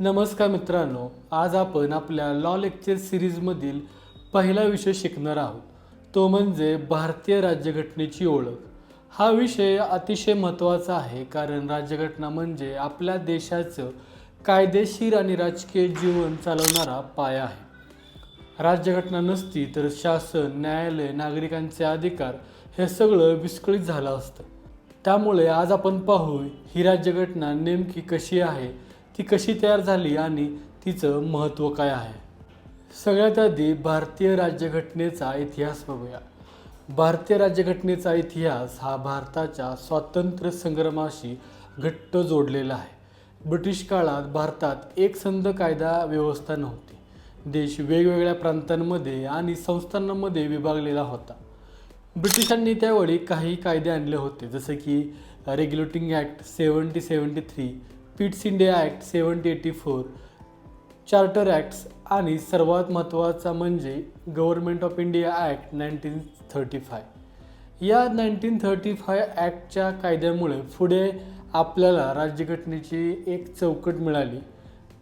नमस्कार मित्रांनो आज आपण आपल्या लॉ लेक्चर सिरीजमधील पहिला विषय शिकणार आहोत. तो म्हणजे भारतीय राज्यघटनेची ओळख. हा विषय अतिशय महत्त्वाचा आहे कारण राज्यघटना म्हणजे आपल्या देशाचं कायदेशीर आणि राजकीय जीवन चालवणारा पाया आहे. राज्यघटना नसती तर शासन न्यायालय नागरिकांचे अधिकार हे सगळं विस्कळीत झालं असतं. त्यामुळे आज आपण पाहू ही राज्यघटना नेमकी कशी आहे ती कशी तयार झाली आणि तिचं महत्त्व काय आहे? सगळ्यात आधी भारतीय राज्यघटनेचा इतिहास बघूया. भारतीय राज्यघटनेचा इतिहास हा भारताच्या स्वातंत्र्य संग्रामाशी घट्ट जोडलेला आहे. ब्रिटिश काळात भारतात एकसंध कायदा व्यवस्था नव्हती. देश वेगवेगळ्या प्रांतांमध्ये आणि संस्थांमध्ये विभागलेला होता. ब्रिटिशांनी त्यावेळी काही कायदे आणले होते जसे की regulating act seventy seventy three Pitt's India act seventy eighty four charter acts आणि सर्वात महत्त्वाचा म्हणजे government of India act nineteen thirty five या नाईन्टीन थर्टी फाय ॲक्टच्या कायद्यामुळे पुढे आपल्याला राज्यघटनेची एक चौकट मिळाली.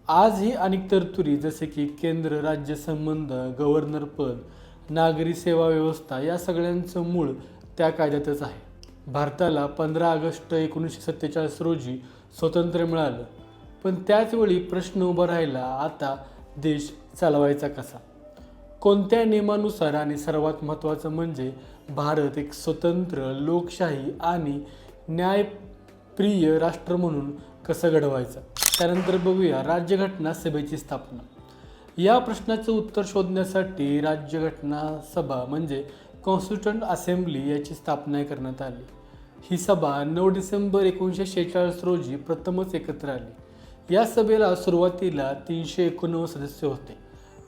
आजही अनेक तरतुदी जसे की केंद्र राज्य संबंध गव्हर्नर पद नागरी सेवा व्यवस्था या सगळ्यांचं मूळ त्या कायद्यातच आहे. भारताला पंधरा ऑगस्ट एकोणीसशे सत्तेचाळीस रोजी स्वातंत्र्य मिळालं. पण त्याचवेळी प्रश्न उभा राहिला आता देश चालवायचा कसा? कोणत्या नियमानुसार आणि सर्वात महत्त्वाचं म्हणजे भारत एक स्वतंत्र लोकशाही आणि न्यायप्रिय राष्ट्र म्हणून कसं घडवायचं? त्यानंतर बघूया राज्यघटना सभेची स्थापना. या प्रश्नाचं उत्तर शोधण्यासाठी राज्यघटना सभा म्हणजे कॉन्स्टिट्युंट असेंब्ली याची स्थापना करण्यात आली. ही सभा नऊ डिसेंबर एकोणीसशे शेहेचाळीस रोजी प्रथमच एकत्र आली. या सभेला सुरुवातीला तीनशे एकोणनव्वद सदस्य होते.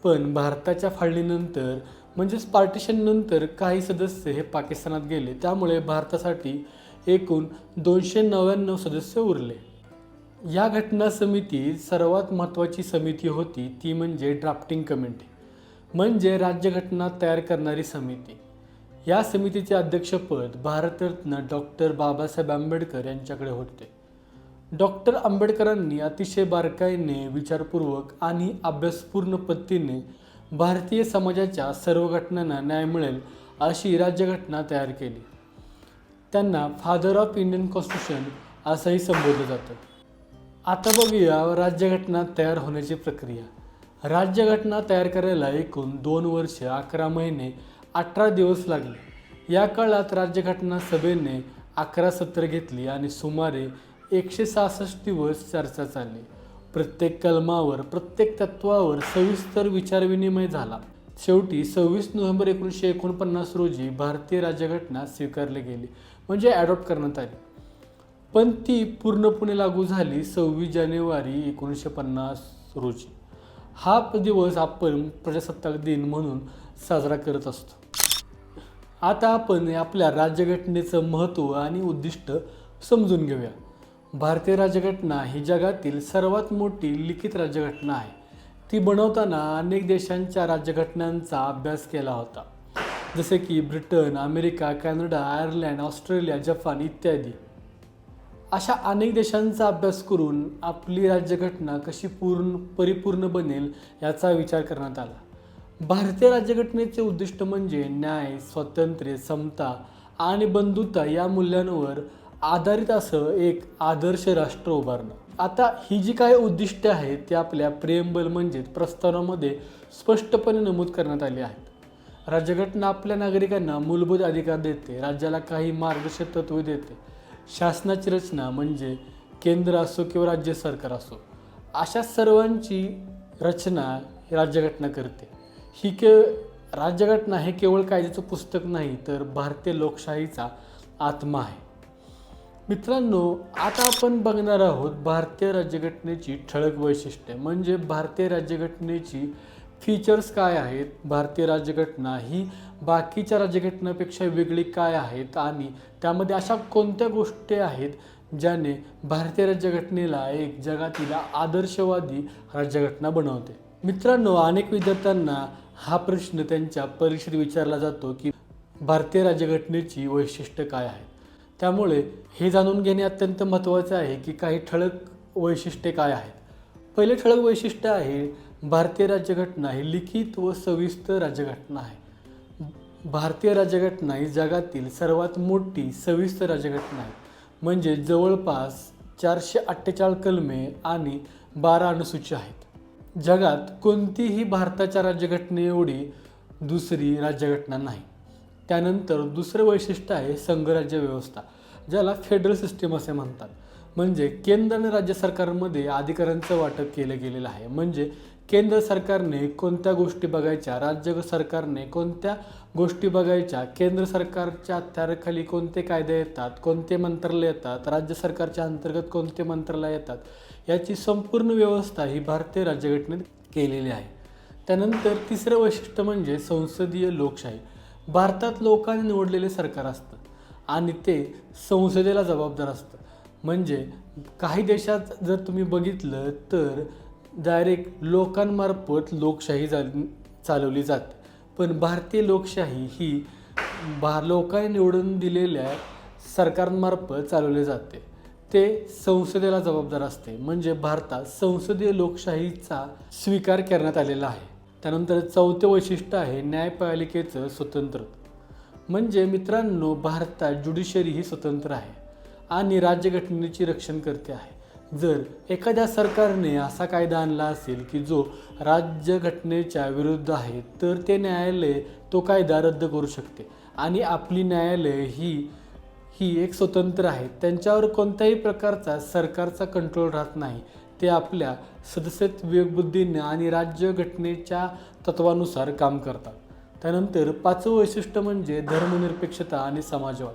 पण भारताच्या फाळणीनंतर म्हणजेच पार्टिशननंतर काही सदस्य हे पाकिस्तानात गेले. त्यामुळे भारतासाठी एकूण दोनशे नव्याण्णव सदस्य उरले. या घटना समिती सर्वात महत्त्वाची समिती होती. ती म्हणजे ड्राफ्टिंग कमिटी म्हणजे राज्यघटना तयार करणारी समिती. या समितीचे अध्यक्षपद भारतरत्न डॉक्टर बाबासाहेब आंबेडकर यांच्याकडे होते. डॉक्टर आंबेडकरांनी अतिशय बारकाईने विचारपूर्वक आणि अभ्यासपूर्ण पद्धतीने भारतीय समाजाच्या सर्व घटनांना न्याय मिळेल अशी राज्यघटना तयार केली. त्यांना फादर ऑफ इंडियन कॉन्स्टिट्यूशन असंही संबोधलं जातं. आता बघूया राज्यघटना तयार होण्याची प्रक्रिया. राज्यघटना तयार करायला एकूण दोन वर्ष अकरा महिने अठरा दिवस लागले. या काळात राज्यघटना सभेने अकरा सत्र घेतली आणि सुमारे एकशे सहासष्ट दिवस चर्चा चालली. प्रत्येक कलमावर प्रत्येक तत्वावर सविस्तर विचारविनिमय झाला. शेवटी सव्वीस नोव्हेंबर एकोणीसशे एकोणपन्नास रोजी भारतीय राज्यघटना स्वीकारली गेली म्हणजे ॲडॉप्ट करण्यात आली. पण ती पूर्णपणे लागू झाली सव्वीस जानेवारी एकोणीसशे पन्नास रोजी. हा दिवस आपण प्रजासत्ताक दिन म्हणून साजरा करत असतो. आता आपण आपल्या राज्यघटनेचं महत्त्व आणि उद्दिष्ट समजून घेऊया. भारतीय राज्यघटना ही जगातील सर्वात मोठी लिखित राज्यघटना आहे. ती बनवताना अनेक देशांच्या राज्यघटनांचा अभ्यास केला होता. जसे की Britain America Canada Ireland Australia Japan इत्यादी. अशा अनेक देशांचा अभ्यास करून आपली राज्यघटना कशी पूर्ण परिपूर्ण बनेल याचा विचार करण्यात आला. भारतीय राज्यघटनेचे उद्दिष्ट म्हणजे न्याय स्वातंत्र्य समता आणि बंधुता या मूल्यांवर आधारित असं एक आदर्श राष्ट्र उभारणं. आता ही जी काही उद्दिष्टे आहेत ती आपल्या प्रेमबल म्हणजेच प्रस्तावनामध्ये स्पष्टपणे नमूद करण्यात आली आहेत. राज्यघटना आपल्या नागरिकांना मूलभूत अधिकार देते राज्याला काही मार्गदर्शक तत्वे देते. शासनाची रचना म्हणजे केंद्र असो किंवा राज्य सरकार असो अशा सर्वांची रचना राज्यघटना करते. ही के राज्यघटना हे केवळ कायद्याचं पुस्तक नाही तर भारतीय लोकशाहीचा आत्मा आहे. मित्रांनो आता आपण बघणार आहोत भारतीय राज्यघटनेची ठळक वैशिष्ट्ये. म्हणजे भारतीय राज्यघटनेची फीचर्स काय आहेत? भारतीय राज्यघटना ही बाकीच्या राज्यघटनेपेक्षा वेगळी काय आहेत? आणि त्यामध्ये अशा कोणत्या गोष्टी आहेत ज्याने भारतीय राज्यघटनेला एक जगातील आदर्शवादी राज्यघटना बनवते? मित्रांनो अनेक विद्यार्थ्यांना हा प्रश्न त्यांच्या परीक्षेत विचारला जातो की भारतीय राज्यघटनेची वैशिष्ट्य काय आहेत त्यामुळे हे जाणून घेणे अत्यंत महत्त्वाचे आहे की काही ठळक वैशिष्ट्ये काय आहेत? पहिले ठळक वैशिष्ट्य आहे भारतीय राज्यघटना ही लिखित व सविस्तर राज्यघटना आहे. भारतीय राज्यघटना ही जगातील सर्वात मोठी सविस्तर राज्यघटना आहे. म्हणजे जवळपास चारशे अठ्ठेचाळीस कलमे आणि बारा अनुसूची आहेत. जगात कोणतीही भारताच्या राज्यघटने एवढी दुसरी राज्यघटना नाही. त्यानंतर दुसरं वैशिष्ट्य आहे संघराज्य व्यवस्था ज्याला फेडरल सिस्टीम असे म्हणतात. म्हणजे केंद्र आणि राज्य सरकारमध्ये अधिकारांचं वाटप केलं गेलेलं आहे. म्हणजे केंद्र सरकारने कोणत्या गोष्टी बघायच्या राज्य सरकारने कोणत्या गोष्टी बघायच्या केंद्र सरकारच्या अखत्याराखाली कोणते कायदे येतात कोणते मंत्रालय येतात राज्य सरकारच्या अंतर्गत कोणते मंत्रालय येतात याची संपूर्ण व्यवस्था ही भारतीय राज्यघटनेत केलेली आहे. त्यानंतर तिसरं वैशिष्ट्य म्हणजे संसदीय लोकशाही. भारतात लोकांनी निवडलेले सरकार असतं आणि ते संसदेला जबाबदार असतं म्हणजे काही देशात जर तुम्ही बघितलं तर डायरेक्ट लोकांमार्फत लोकशाही जा चालवली जाते. पण भारतीय लोकशाही ही भा लोकांनी निवडून दिलेल्या सरकारांमार्फत चालवले जाते. ते संसदेला जबाबदार असते. म्हणजे भारतात संसदीय लोकशाहीचा स्वीकार करण्यात आलेला आहे. त्यानंतर चौथे वैशिष्ट्य आहे न्यायपालिकेचं स्वतंत्र. म्हणजे मित्रांनो भारतात ज्युडिशरी ही स्वतंत्र आहे आणि राज्यघटनेची रक्षण करते आहे. जर एखाद्या सरकारने असा कायदा आणला असेल की जो राज्यघटनेच्या विरुद्ध आहे तर ते न्यायालय तो कायदा रद्द करू शकते. आणि आपली न्यायालय ही ही एक स्वतंत्र आहे. त्यांच्यावर कोणत्याही प्रकारचा सरकारचा कंट्रोल राहत नाही. ते आपल्या सदस्यत्व विवेकबुद्धीने आणि राज्यघटनेच्या तत्वानुसार काम करतात. त्यानंतर पाचवं वैशिष्ट्य म्हणजे धर्मनिरपेक्षता आणि समाजवाद.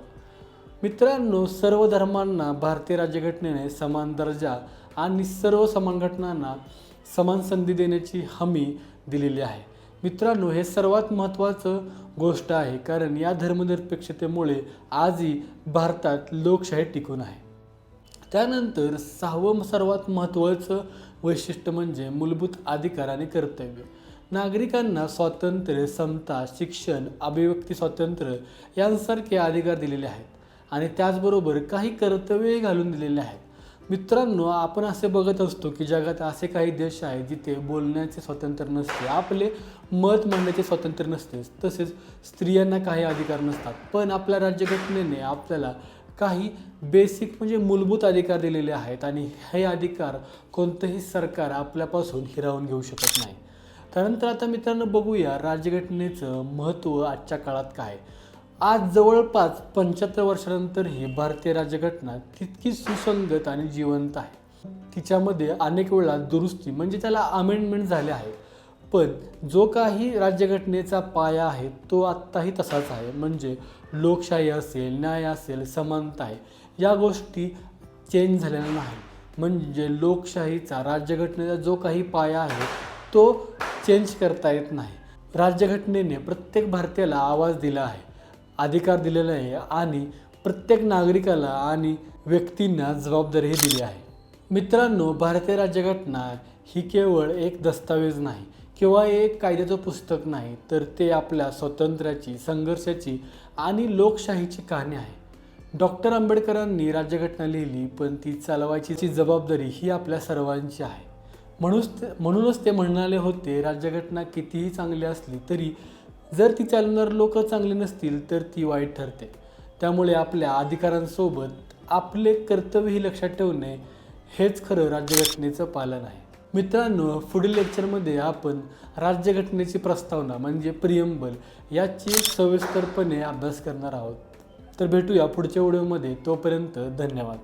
मित्रांनो सर्व धर्मांना भारतीय राज्यघटनेने समान दर्जा आणि सर्व समान घटनांना समान संधी देण्याची हमी दिलेली आहे. मित्रांनो हे सर्वात महत्त्वाचं गोष्ट आहे कारण या धर्मनिरपेक्षतेमुळे आजही भारतात लोकशाही टिकून आहे. त्यानंतर सहावं सर्वात महत्त्वाचं वैशिष्ट्य म्हणजे मूलभूत अधिकार आणि कर्तव्य. नागरिकांना स्वातंत्र्य समता शिक्षण अभिव्यक्ती स्वातंत्र्य यांसारखे अधिकार दिलेले आहेत. आणि त्याचबरोबर काही कर्तव्यही घालून दिलेले आहेत. मित्रांनो आपण असे बघत असतो की जगात असे काही देश आहेत जिथे बोलण्याचे स्वातंत्र्य नसते आपले मत मांडण्याचे स्वातंत्र्य नसते. तसेच स्त्रियांना काही अधिकार नसतात. पण आपल्या राज्यघटनेने आपल्याला काही बेसिक म्हणजे मूलभूत अधिकार दिलेले आहेत आणि हे अधिकार कोणतंही सरकार आपल्यापासून हिरावून घेऊ शकत नाही. त्यानंतर आता मित्रांनो बघूया राज्यघटनेचं महत्त्व आजच्या काळात काय आज जवळपास पंच्याहत्तर वर्षानंतर ही भारतीय राज्यघटना तितकी सुसंगत आणि जिवंत आहे. तिच्यामध्ये अनेक वेळा दुरुस्ती म्हणजे त्याला अमेंडमेंट झाले आहे. पण जो काही राज्यघटनेचा पाया आहे तो आत्ताही तसाच आहे. म्हणजे लोकशाही असेल न्याय असेल समानता आहे या गोष्टी चेंज झालेल्या नाही म्हणजे लोकशाहीचा राज्यघटनेचा जो काही पाया आहे तो चेंज करता येत नाही. राज्यघटनेने प्रत्येक भारतीयाला आवाज दिला आहे. अधिकार दिलेला आहे आणि प्रत्येक नागरिकाला आणि व्यक्तींना जबाबदारीही दिली आहे. मित्रांनो भारतीय राज्यघटना ही केवळ एक दस्तावेज नाही किंवा एक कायद्याचं पुस्तक नाही तर ते आपल्या स्वातंत्र्याची संघर्षाची आणि लोकशाहीची कहाणी आहे. डॉक्टर आंबेडकरांनी राज्यघटना लिहिली पण ती चालवायची जबाबदारी ही आपल्या सर्वांची आहे. म्हणूनच ते म्हणूनच ते म्हणाले होते राज्यघटना कितीही चांगली असली तरी जर ती चालवणार लोक चांगली नसतील तर ती वाईट ठरते. त्यामुळे आपल्या अधिकारांसोबत आपले कर्तव्यही लक्षात ठेवणे हेच खरं राज्यघटनेचं पालन आहे. मित्रांनो पुढील लेक्चरमध्ये आपण राज्यघटनेची प्रस्तावना म्हणजे प्रियंबल याची सविस्तरपणे अभ्यास करणार आहोत. तर भेटूया पुढच्या व्हिडिओमध्ये. तोपर्यंत धन्यवाद.